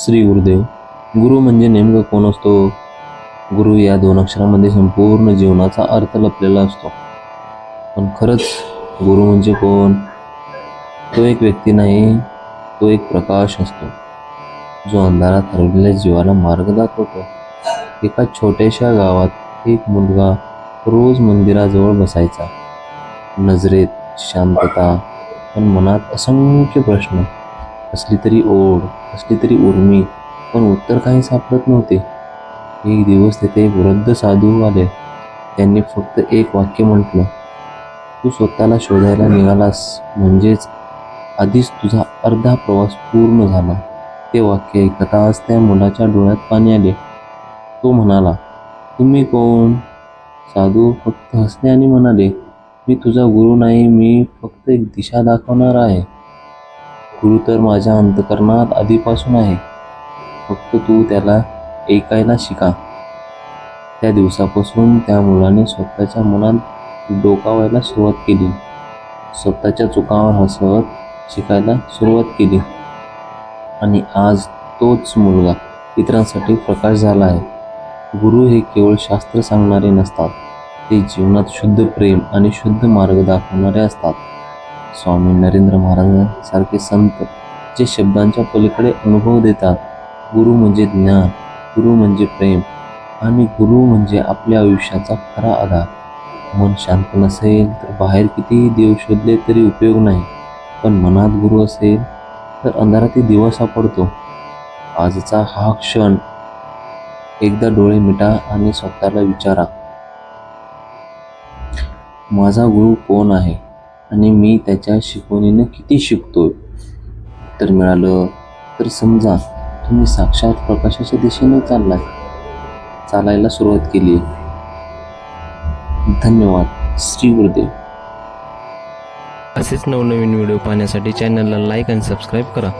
श्री गुरुदेव. गुरु म्हणजे नेमकं कोण असतो? गुरु या दोन अक्षरामध्ये संपूर्ण जीवनाचा अर्थ लपलेला असतो. पण खरंच गुरु म्हणजे कोण? तो एक व्यक्ती नाही तो एक प्रकाश असतो. जो अंधारात हरवलेल्या जीवाला मार्ग दाखवतो. एका छोट्याशा गावात एक मुलगा रोज मंदिराजवळ बसायचा. नजरेत शांतता पण मनात असंख्य प्रश्न. असली तरी ओढ असली तरी उर्मी. पण उत्तर काही सापडत नव्हते. एक दिवस तेथे एक वृद्ध साधू आले. त्यांनी फक्त एक वाक्य म्हटलं तू स्वतःला शोधायला निघालास. म्हणजेच आधीच तुझा अर्धा प्रवास पूर्ण झाला. ते वाक्य ऐकताच त्या मुलाच्या डोळ्यात पाणी आले. तो म्हणाला तुम्ही कोण? साधू फक्त हसले आणि म्हणाले मी तुझा गुरु नाही. मी फक्त एक दिशा दाखवणार आहे. गुरु तर माझ्या अंतकरणात आधीपासून आहे. फक्त तू त्याला ऐकायला शिका. त्या दिवसापासून त्या मुलाने स्वतःच्या मनात डोकावायला सुरुवात केली. स्वतःच्या चुकावर हसत शिकायला सुरुवात केली. आणि आज तोच मुलगा इतरांसाठी प्रकाश झाला आहे. गुरु हे केवळ शास्त्र सांगणारे नसतात. ते जीवनात शुद्ध प्रेम आणि शुद्ध मार्ग दाखवणारे असतात. स्वामी नरेंद्र महाराजांसारखे संत जे शब्दांच्या पलीकडे अनुभव देतात. गुरु म्हणजे ज्ञान गुरु म्हणजे प्रेम आणि गुरु म्हणजे आपल्या आयुष्याचा खरा आधार. मन शांत नसेल तर बाहेर कितीही देव शोधले तरी उपयोग नाही. पण मनात गुरु असेल तर अंधारातही दिवा सापडतो. आजचा हा क्षण. एकदा डोळे मिटा आणि स्वतःला विचारा. माझा गुरु कोण आहे? आणि मी त्याच्या शिकवणीनं किती शिकतोय? तर मिळालं तर समजा तुम्ही साक्षात प्रकाशाच्या दिशेने चाललाय चालायला सुरुवात केली. धन्यवाद. श्री गुरुदेव. असेच नवनवीन व्हिडिओ पाहण्यासाठी चॅनलला लाईक आणि सबस्क्राईब करा.